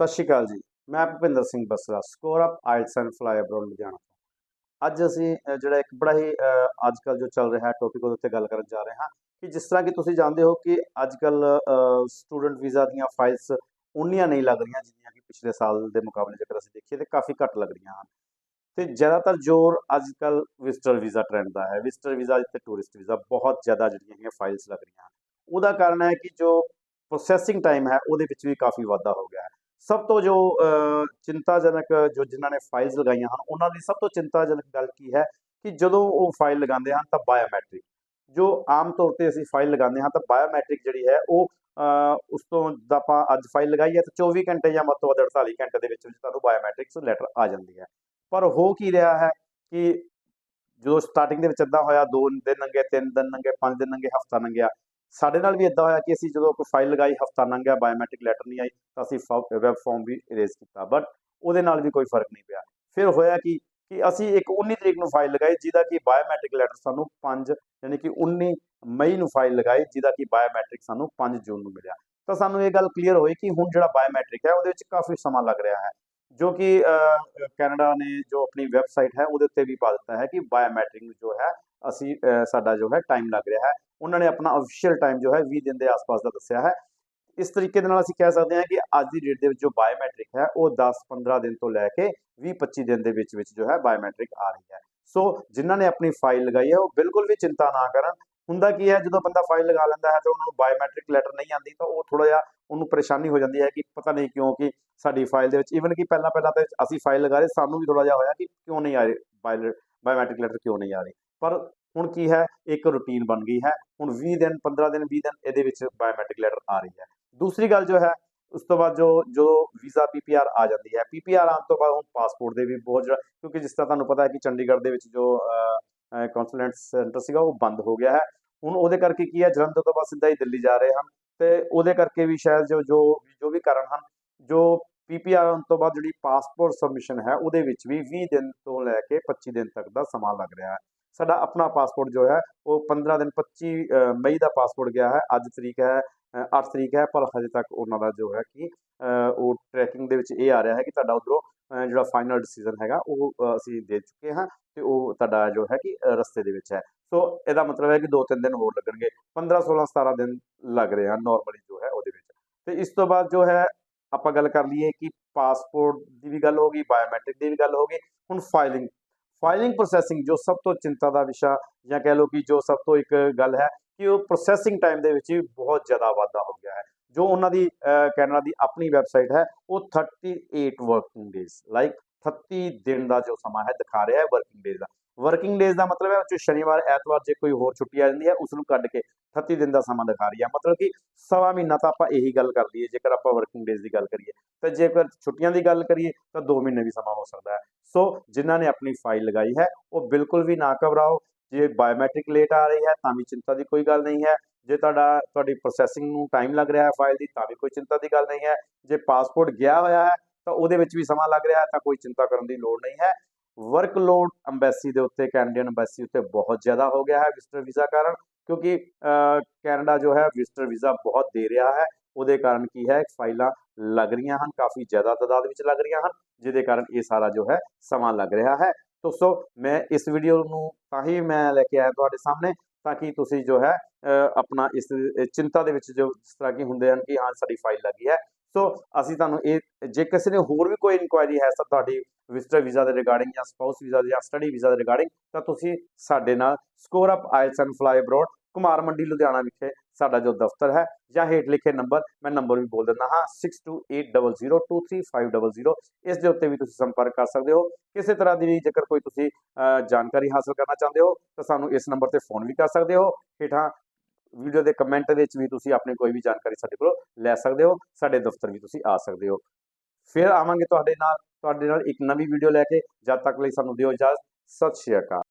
ਸਤਿ ਸ਼੍ਰੀ ਅਕਾਲ ਜੀ। ਮੈਂ Bhupinder Singh Basra score up IELTS and fly abroad Ludhiana ਤੋਂ। ਅੱਜ ਅਸੀਂ ਜਿਹੜਾ ਇੱਕ ਬੜਾ ਹੀ ਅੱਜ ਕੱਲ ਜੋ ਚੱਲ ਰਿਹਾ ਹੈ ਟੌਪਿਕ ਉਹਦੇ ਉੱਤੇ ਗੱਲ ਕਰਨ ਜਾ ਰਹੇ ਹਾਂ ਕਿ ਜਿਸ ਤਰ੍ਹਾਂ ਕਿ ਤੁਸੀਂ ਜਾਣਦੇ ਹੋ ਕਿ ਅੱਜ ਕੱਲ ਸਟੂਡੈਂਟ ਵੀਜ਼ਾ ਦੀਆਂ ਫਾਈਲਸ ਉਨੀਆਂ ਨਹੀਂ ਲੱਗ ਰਹੀਆਂ ਜਿੰਨੀਆਂ ਕਿ ਪਿਛਲੇ ਸਾਲ ਦੇ ਮੁਕਾਬਲੇ ਜੇਕਰ ਅਸੀਂ ਦੇਖੀਏ ਤੇ ਕਾਫੀ ਘੱਟ ਲੱਗ ਰਹੀਆਂ ਹਨ। ਤੇ ਜ਼ਿਆਦਾਤਰ ਜ਼ੋਰ ਅੱਜ ਕੱਲ ਵਿਜ਼ਟਰ ਵੀਜ਼ਾ ਟ੍ਰੈਂਡ ਦਾ ਹੈ। ਵਿਜ਼ਟਰ ਵੀਜ਼ਾ ਤੇ ਟੂਰਿਸਟ ਵੀਜ਼ਾ ਬਹੁਤ ਜ਼ਿਆਦਾ ਜਿਹੜੀਆਂ ਹੈਗੀਆਂ ਫਾਈਲਸ ਲੱਗ ਰਹੀਆਂ ਹਨ। ਉਹਦਾ ਕਾਰਨ ਹੈ ਕਿ ਜੋ ਪ੍ਰੋਸੈਸਿੰਗ ਟਾਈਮ ਹੈ ਉਹਦੇ ਵਿੱਚ ਵੀ ਕਾਫੀ ਵਾਧਾ ਹੋ ਗਿਆ ਹੈ। ਸਭ ਤੋਂ ਜੋ ਚਿੰਤਾਜਨਕ ਜੋ ਜਿਨ੍ਹਾਂ ਨੇ ਫਾਈਲਸ ਲਗਾਈਆਂ ਹਨ, ਉਹਨਾਂ ਦੀ ਸਭ ਤੋਂ ਚਿੰਤਾਜਨਕ ਗੱਲ ਕੀ ਹੈ ਕਿ ਜਦੋਂ ਉਹ ਫਾਈਲ ਲਗਾਉਂਦੇ ਹਨ ਤਾਂ ਬਾਇਓਮੈਟ੍ਰਿਕ ਜੋ ਆਮ ਤੌਰ ਤੇ ਅਸੀਂ ਫਾਈਲ ਲਗਾਉਂਦੇ ਹਾਂ ਤਾਂ ਬਾਇਓਮੈਟ੍ਰਿਕ ਜਿਹੜੀ ਹੈ ਉਹ ਉਸ ਤੋਂ ਜਿੱਦਾਂ ਆਪਾਂ ਅੱਜ ਫਾਈਲ ਲਗਾਈ ਹੈ ਤਾਂ 24 ਘੰਟੇ ਜਾਂ ਵੱਧ ਤੋਂ ਵੱਧ 48 ਘੰਟੇ ਦੇ ਵਿੱਚ ਵਿੱਚ ਤੁਹਾਨੂੰ ਬਾਇਓਮੈਟ੍ਰਿਕਸ ਲੈਟਰ ਆ ਜਾਂਦੀ ਹੈ। ਪਰ ਹੋ ਕੀ ਰਿਹਾ ਹੈ ਕਿ ਜਦੋਂ ਸਟਾਰਟਿੰਗ ਦੇ ਵਿੱਚ ਇੱਦਾਂ ਹੋਇਆ 2 ਦਿਨ ਲੰਘੇ 3 ਦਿਨ ਲੰਘੇ 5 ਦਿਨ ਲੰਘੇ ਹਫਤਾ ਲੰਘਿਆ ਸਾਡੇ ਨਾਲ ਵੀ ਇਦਾਂ ਹੋਇਆ ਕਿ ਅਸੀਂ ਜਦੋਂ ਕੋਈ ਫਾਈਲ ਲਗਾਈ, ਹਫਤਾ ਲੰਘ ਬਾਇਓਮੈਟ੍ਰਿਕ ਲੈਟਰ ਨਹੀਂ ਆਈ, ਤਾਂ ਅਸੀਂ ਵੈਬ ਫਾਰਮ ਵੀ ਇਰੇਜ਼ ਕੀਤਾ। ਬਟ ਉਹਦੇ ਨਾਲ ਵੀ ਕੋਈ ਫ਼ਰਕ ਨਹੀਂ ਪਿਆ। ਫਿਰ ਹੋਇਆ ਕਿ ਕਿ ਅਸੀਂ ਇੱਕ 19 ਤਰੀਕ ਨੂੰ ਫਾਈਲ ਲਗਾਈ, ਜਿਹਦਾ ਕਿ ਬਾਇਓਮੈਟ੍ਰਿਕ ਲੈਟਰ ਸਾਨੂੰ 5 ਯਾਨੀ ਕਿ 19 ਮਈ ਨੂੰ ਫਾਈਲ ਲਗਾਈ, ਜਿਹਦਾ ਕਿ ਬਾਇਓਮੈਟ੍ਰਿਕ ਸਾਨੂੰ 5 ਜੂਨ ਨੂੰ ਮਿਲਿਆ। ਤਾਂ ਸਾਨੂੰ ਇਹ ਗੱਲ ਕਲੀਅਰ ਹੋਈ ਕਿ ਹੁਣ ਜਿਹੜਾ ਬਾਇਓਮੈਟ੍ਰਿਕ ਹੈ, ਉਹਦੇ ਵਿੱਚ ਕਾਫੀ ਸਮਾਂ ਲੱਗ ਰਿਹਾ ਹੈ। ਜੋ ਕਿ ਕੈਨੇਡਾ ਨੇ ਜੋ ਆਪਣੀ ਵੈਬਸਾਈਟ ਹੈ ਉਹਦੇ ਉੱਤੇ ਵੀ ਪਾ ਦਿੱਤਾ ਹੈ ਕਿ ਬਾਇਓਮੈਟ੍ਰਿਕ ਜੋ ਹੈ ਅਸੀਂ ਸਾਡਾ ਜੋ ਹੈ ਟਾਈਮ ਲੱਗ ਰਿਹਾ ਹੈ। ਉਹਨਾਂ ਨੇ ਆਪਣਾ ਅਫੀਸ਼ੀਅਲ ਟਾਈਮ ਜੋ ਹੈ 20 ਦਿਨ ਦੇ ਆਸ-ਪਾਸ ਦਾ ਦੱਸਿਆ ਹੈ। ਇਸ ਤਰੀਕੇ ਦੇ ਨਾਲ ਅਸੀਂ ਕਹਿ ਸਕਦੇ ਹਾਂ ਕਿ ਅੱਜ ਦੀ ਡੇਟ ਦੇ ਵਿੱਚ ਜੋ ਬਾਇਓਮੈਟ੍ਰਿਕ ਹੈ ਉਹ 10-15 ਦਿਨ ਤੋਂ ਲੈ ਕੇ 20-25 ਦਿਨ ਦੇ ਵਿੱਚ ਵਿੱਚ ਜੋ ਹੈ ਬਾਇਓਮੈਟ੍ਰਿਕ ਆ ਰਹੀ ਹੈ। ਸੋ ਜਿਨ੍ਹਾਂ ਨੇ ਆਪਣੀ ਫਾਈਲ ਲਗਾਈ ਹੈ ਉਹ ਬਿਲਕੁਲ ਵੀ ਚਿੰਤਾ ਨਾ ਕਰਨ। ਹੁੰਦਾ ਕੀ ਹੈ ਜਦੋਂ ਬੰਦਾ ਫਾਈਲ ਲਗਾ ਲੈਂਦਾ ਹੈ ਤਾਂ ਉਹਨਾਂ ਨੂੰ ਬਾਇਓਮੈਟ੍ਰਿਕ ਲੈਟਰ ਨਹੀਂ ਆਉਂਦੀ ਤਾਂ ਉਹ ਥੋੜਾ ਜਿਹਾ ਉਹਨੂੰ ਪਰੇਸ਼ਾਨੀ ਹੋ ਜਾਂਦੀ ਹੈ ਕਿ ਪਤਾ ਨਹੀਂ ਕਿਉਂ ਕਿ ਸਾਡੀ ਫਾਈਲ ਦੇ ਵਿੱਚ ਈਵਨ ਕਿ ਪਹਿਲਾਂ ਪਹਿਲਾਂ ਤਾਂ ਅਸੀਂ ਫਾਈਲ ਲਗਾ ਰਹੇ, ਸਾਨੂੰ ਵੀ ਥੋੜਾ ਜਿਹਾ ਹੋਇਆ ਕਿ ਕਿਉਂ ਨਹੀਂ ਆ ਰਹੀ ਬਾਇਓਮੈਟ੍ਰਿਕ ਲੈਟਰ ਕਿਉਂ ਨਹੀਂ ਆ ਰਹੀ। ਪਰ ਹੁਣ ਕੀ ਹੈ, ਇੱਕ ਰੁਟੀਨ ਬਣ ਗਈ ਹੈ, ਹੁਣ 20 ਦਿਨ 15 ਦਿਨ 20 ਦਿਨ ਇਹਦੇ ਵਿੱਚ ਬਾਇਓਮੈਟ੍ਰਿਕ ਲੈਟਰ ਆ ਰਹੀ ਹੈ। ਦੂਸਰੀ ਗੱਲ ਜੋ ਹੈ, ਉਸ ਤੋਂ ਬਾਅਦ ਜੋ ਜੋ ਵੀਜ਼ਾ ਪੀਪੀਆਰ ਆ ਜਾਂਦੀ ਹੈ। ਪੀਪੀਆਰ ਆਉਣ ਤੋਂ ਬਾਅਦ ਹੁਣ ਪਾਸਪੋਰਟ ਦੇ ਵੀ ਬਹੁਤ ਜਿਹੜਾ ਕਿਉਂਕਿ ਜਿਸ ਤਰ੍ਹਾਂ ਤੁਹਾਨੂੰ ਪਤਾ ਹੈ ਕਿ ਚੰਡੀਗੜ੍ਹ ਦੇ ਵਿੱਚ ਜੋ ਕੌਂਸੂਲੇਟ ਸੈਂਟਰ ਸੀਗਾ, ਉਹ ਬੰਦ ਹੋ ਗਿਆ ਹੈ। ਹੁਣ ਉਹਦੇ ਕਰਕੇ ਕੀ ਹੈ, ਜਲੰਧਰ ਤੋਂ ਬਾਅਦ ਸਿੱਧਾ ਹੀ ਦਿੱਲੀ ਜਾ ਰਹੇ ਹਨ। ਤੇ ਉਹਦੇ ਕਰਕੇ ਵੀ ਸ਼ਾਇਦ ਜੋ ਜੋ ਜੋ ਵੀ ਕਾਰਨ ਹਨ, ਜੋ ਪੀਪੀਆਰ ਆਉਣ ਤੋਂ ਬਾਅਦ ਜਿਹੜੀ ਪਾਸਪੋਰਟ ਸਬਮਿਸ਼ਨ ਹੈ, ਉਹਦੇ ਵਿੱਚ ਵੀ 20 ਦਿਨ ਤੋਂ ਲੈ ਕੇ 25 ਦਿਨ ਤੱਕ ਦਾ ਸਮਾਂ ਲੱਗ ਰਿਹਾ ਹੈ। ਸਾਡਾ ਆਪਣਾ ਪਾਸਪੋਰਟ ਜੋ ਹੈ ਉਹ 15 ਦਿਨ 25 ਮਈ ਦਾ ਪਾਸਪੋਰਟ ਗਿਆ ਹੈ ਅੱਜ ਤਰੀਕ ਹੈ ਅ, 8 ਤਰੀਕ ਹੈ ਪਰ ਹਜੇ ਤੱਕ ਉਹਨਾਂ ਦਾ ਜੋ ਹੈ ਕਿ ਉਹ ਟਰੈਕਿੰਗ ਦੇ ਵਿੱਚ ਇਹ ਆ ਰਿਹਾ ਹੈ ਕਿ ਤੁਹਾਡਾ ਉਧਰੋਂ ਜਿਹੜਾ ਫਾਈਨਲ ਡਿਸੀਜਨ ਹੈਗਾ ਉਹ ਅਸੀਂ ਦੇ ਚੁੱਕੇ ਹਾਂ ਤੇ ਉਹ ਤੁਹਾਡਾ ਜੋ ਹੈ ਕਿ ਰਸਤੇ ਦੇ ਵਿੱਚ ਹੈ। ਸੋ ਇਹਦਾ ਮਤਲਬ ਹੈ ਕਿ 2-3 ਦਿਨ ਹੋਰ ਲੱਗਣਗੇ। 15 16 17 ਦਿਨ ਲੱਗ ਰਹੇ ਹਨ ਨਾਰਮਲੀ ਜੋ ਹੈ ਉਹਦੇ ਵਿੱਚ। ਤੇ ਇਸ ਤੋਂ ਬਾਅਦ ਜੋ ਹੈ ਆਪਾਂ ਗੱਲ ਕਰ ਲਈਏ ਕਿ ਪਾਸਪੋਰਟ ਦੀ ਵੀ ਗੱਲ ਹੋ ਗਈ ਬਾਇਓਮੈਟ੍ਰਿਕ ਦੀ ਵੀ ਗੱਲ ਹੋ ਗਈ ਹੁਣ ਫਾਈਲਿੰਗ ਫਾਈਲਿੰਗ ਪ੍ਰੋਸੈਸਿੰਗ ਜੋ ਸਭ ਤੋਂ ਚਿੰਤਾ ਦਾ ਵਿਸ਼ਾ ਜਾਂ ਕਹਿ ਲਓ ਕਿ ਜੋ ਸਭ ਤੋਂ ਇੱਕ ਗੱਲ ਹੈ ਕਿ ਉਹ ਪ੍ਰੋਸੈਸਿੰਗ ਟਾਈਮ ਦੇ ਵਿੱਚ ਵੀ ਬਹੁਤ ਜ਼ਿਆਦਾ ਵਾਧਾ ਹੋ ਗਿਆ ਹੈ। ਜੋ ਉਹਨਾਂ ਦੀ ਕੈਨੇਡਾ ਦੀ ਆਪਣੀ ਵੈਬਸਾਈਟ ਹੈ, ਉਹ 38 ਵਰਕਿੰਗ ਡੇਜ਼ ਲਾਈਕ 30 ਦਿਨ ਦਾ ਜੋ ਸਮਾਂ ਹੈ ਦਿਖਾ ਰਿਹਾ ਹੈ ਵਰਕਿੰਗ ਡੇਜ਼ ਦਾ। ਵਰਕਿੰਗ ਡੇਜ਼ ਦਾ ਮਤਲਬ ਹੈ ਉਹ ਸ਼ਨੀਵਾਰ, ਐਤਵਾਰ ਜੇ ਕੋਈ ਹੋਰ ਛੁੱਟੀ ਆ ਜਾਂਦੀ ਹੈ ਉਸ ਨੂੰ ਕੱਢ ਕੇ 38 ਦਿਨ ਦਾ ਸਮਾਂ ਦਿਖਾ ਰਹੀ ਹੈ। ਮਤਲਬ ਕਿ ਸਵਾ ਮਹੀਨਾ ਤਾਂ ਆਪਾਂ ਇਹੀ ਗੱਲ ਕਰ ਲਈਏ, ਜੇਕਰ ਆਪਾਂ ਵਰਕਿੰਗ ਡੇਜ਼ ਦੀ ਗੱਲ ਕਰੀਏ। ਤਾਂ ਜੇਕਰ ਛੁੱਟੀਆਂ ਦੀ ਗੱਲ ਕਰੀਏ, ਤਾਂ 2 ਮਹੀਨੇ ਵੀ ਸਮਾਂ ਹੋ ਸਕਦਾ ਹੈ। ਸੋ ਜਿਨ੍ਹਾਂ ਨੇ ਆਪਣੀ ਫਾਈਲ ਲਗਾਈ ਹੈ, ਉਹ ਬਿਲਕੁਲ ਵੀ ਨਾ ਘਬਰਾਓ। ਜੇ ਬਾਇਓਮੈਟ੍ਰਿਕ ਲੇਟ ਆ ਰਹੀ ਹੈ, ਤਾਂ ਵੀ ਚਿੰਤਾ ਦੀ ਕੋਈ ਗੱਲ ਨਹੀਂ ਹੈ। ਜੇ ਤੁਹਾਡਾ, ਤੁਹਾਡੀ ਪ੍ਰੋਸੈਸਿੰਗ ਨੂੰ ਟਾਈਮ ਲੱਗ ਰਿਹਾ ਹੈ ਫਾਈਲ ਦੀ, ਤਾਂ ਵੀ ਕੋਈ ਚਿੰਤਾ ਦੀ ਗੱਲ ਨਹੀਂ ਹੈ। ਜੇ ਪਾਸਪੋਰਟ ਗਿਆ ਹੋਇਆ ਹੈ, ਤਾਂ ਉਹਦੇ ਵਿੱਚ ਵੀ ਸਮਾਂ ਲੱਗ ਰਿਹਾ ਹੈ, ਤਾਂ ਕੋਈ ਚਿੰਤਾ ਕਰਨ ਦੀ ਲੋੜ ਨਹੀਂ ਹੈ। ਵਰਕ ਲੋਡ ਦੇ ਉੱਤੇ ਕੈਨੇਡੀਅਨ ਅੰਬੈਸੀ ਉੱਤੇ ਬਹੁਤ ਜ਼ਿਆਦਾ ਹੋ ਗਿਆ ਹੈ ਵਿਜ਼ਟਰ ਵੀਜ਼ਾ ਕਾਰਨ ਕਿਉਂਕਿ ਕੈਨੇਡਾ ਜੋ ਹੈ ਵਿਜ਼ਟਰ ਵੀਜ਼ਾ ਬਹੁਤ ਦੇ ਰਿਹਾ ਹੈ। ਉਹਦੇ ਕਾਰਨ ਕੀ ਹੈ? ਫਾਈਲਾਂ ਲੱਗ ਰਹੀਆਂ ਹਨ ਕਾਫੀ ਜ਼ਿਆਦਾ ਤਾਦਾਦ ਵਿੱਚ ਲੱਗ ਰਹੀਆਂ ਹਨ ਜਿਹਦੇ ਕਾਰਨ ਇਹ ਸਾਰਾ ਜੋ ਹੈ ਸਮਾਂ ਲੱਗ ਰਿਹਾ ਹੈ। ਸੋ ਮੈਂ ਇਸ ਵੀਡੀਓ ਨੂੰ ਤਾਂ ਹੀ ਮੈਂ ਲੈ ਕੇ ਆਇਆ ਤੁਹਾਡੇ ਸਾਹਮਣੇ ਤਾਂ ਕਿ ਤੁਸੀਂ ਜੋ ਹੈ ਅ, ਆਪਣਾ ਇਸ ਚਿੰਤਾ ਦੇ ਵਿੱਚ ਜੋ ਇਸ ਤਰ੍ਹਾਂ ਕੀ ਹੁੰਦੇ ਹਨ ਕਿ ਹਾਂ ਸਾਡੀ ਫਾਈਲ ਲੱਗੀ ਹੈ। ਸੋ ਅਸੀਂ ਤੁਹਾਨੂੰ ਇਹ, ਜੇ ਕਿਸੇ ਨੇ ਹੋਰ ਵੀ ਕੋਈ ਇਨਕੁਆਇਰੀ ਹੈ ਤਾਂ ਤੁਹਾਡੀ ਵਿਜ਼ਟਰ ਵੀਜ਼ਾ ਦੇ ਰਿਗਾਰਡਿੰਗ ਜਾਂ ਸਪਾਊਸ ਵੀਜ਼ਾ ਜਾਂ ਸਟੱਡੀ ਵੀਜ਼ਾ ਦੇ ਰਿਗਾਰਡਿੰਗ ਤਾਂ ਤੁਸੀਂ ਸਾਡੇ ਨਾਲ score up IELTS and fly abroad Kumar Mandi Ludhiana ਵਿਖੇ ਸਾਡਾ ਜੋ ਦਫ਼ਤਰ ਹੈ ਜਾਂ ਹੇਠ ਲਿਖੇ ਨੰਬਰ ਮੈਂ ਨੰਬਰ ਵੀ ਬੋਲ ਦਿੰਦਾ ਹਾਂ 6280023500 ਇਸ ਦੇ ਉੱਤੇ ਵੀ ਤੁਸੀਂ ਸੰਪਰਕ ਕਰ ਸਕਦੇ ਹੋ। ਕਿਸੇ ਤਰ੍ਹਾਂ ਦੀ ਵੀ ਜੇਕਰ ਕੋਈ ਤੁਸੀਂ ਜਾਣਕਾਰੀ ਹਾਸਲ ਕਰਨਾ ਚਾਹੁੰਦੇ ਹੋ ਤਾਂ ਸਾਨੂੰ ਇਸ ਨੰਬਰ ਤੇ ਫੋਨ ਵੀ ਕਰ ਸਕਦੇ ਹੋ। ਹੇਠਾਂ ਵੀਡੀਓ ਦੇ ਕਮੈਂਟ ਵਿੱਚ ਵੀ ਤੁਸੀਂ ਆਪਣੀ ਕੋਈ ਵੀ ਜਾਣਕਾਰੀ ਸਾਡੇ ਕੋਲੋਂ ਲੈ ਸਕਦੇ ਹੋ, ਸਾਡੇ ਦਫ਼ਤਰ ਵੀ ਤੁਸੀਂ ਆ ਸਕਦੇ ਹੋ। ਫਿਰ ਆਵਾਂਗੇ ਤੁਹਾਡੇ ਨਾਲ ਤੁਹਾਡੇ ਨਾਲ ਇੱਕ ਨਵੀਂ ਵੀਡੀਓ ਲੈ ਕੇ। ਜਦ ਤੱਕ ਲਈ ਸਾਨੂੰ ਦਿਓ ਇਜਾਜ਼ਤ। ਸਤਿ ਸ਼੍ਰੀ ਅਕਾਲ।